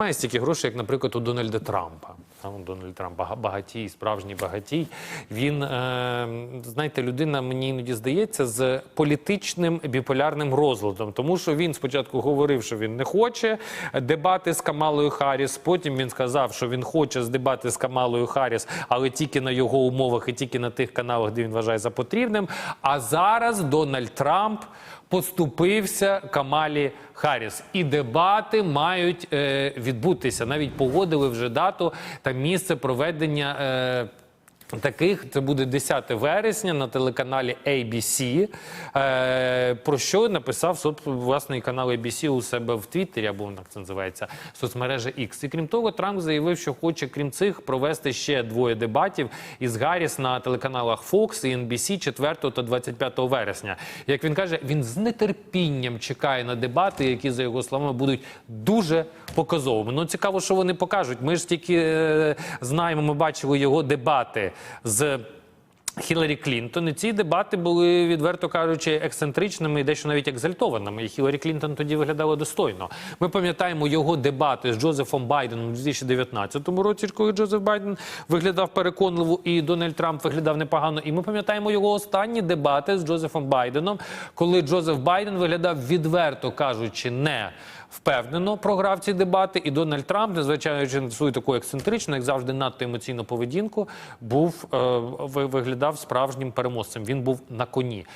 Має стільки грошей, як, наприклад, у Дональда Трампа. Там Дональд Трамп багатій, справжній багатій. Він, е, знаєте, людина, мені іноді здається, з політичним біполярним розладом. Тому що він спочатку говорив, що він не хоче дебати з Камалою Харріс. Потім він сказав, що він хоче здебати з Камалою Харріс, але тільки на його умовах і тільки на тих каналах, де він вважає за потрібним. А зараз Дональд Трамп поступився Камалі Харріс. І дебати мають е, відбутися. Навіть погодили вже дату та місце проведення. Е, Таких це буде 10 вересня на телеканалі ABC, е, про що написав власний канал ABC у себе в Твіттері, або як це називається соцмережа X. І крім того, Трамп заявив, що хоче, крім цих, провести ще двоє дебатів із Гарріс на телеканалах Fox і NBC 4 та 25 вересня. Як він каже, він з нетерпінням чекає на дебати, які за його словами будуть дуже показовими. Ну цікаво, що вони покажуть. Ми ж тільки е, знаємо, ми бачили його дебати з. Хіларі Клінтон і ці дебати були, відверто кажучи, ексцентричними і дещо навіть екзальтованими. І Хіларі Клінтон тоді виглядала достойно. Ми пам'ятаємо його дебати з Джозефом Байденом у 2019 році, коли Джозеф Байден виглядав переконливо, і Дональд Трамп виглядав непогано. І ми пам'ятаємо його останні дебати з Джозефом Байденом, коли Джозеф Байден виглядав відверто кажучи, не впевнено програв ці дебати, і Дональд Трамп, незвичайно свою таку ексцентричну, як завжди, надто емоційну поведінку, був е, ви- виглядав справжнім переможцем. Він був на коні.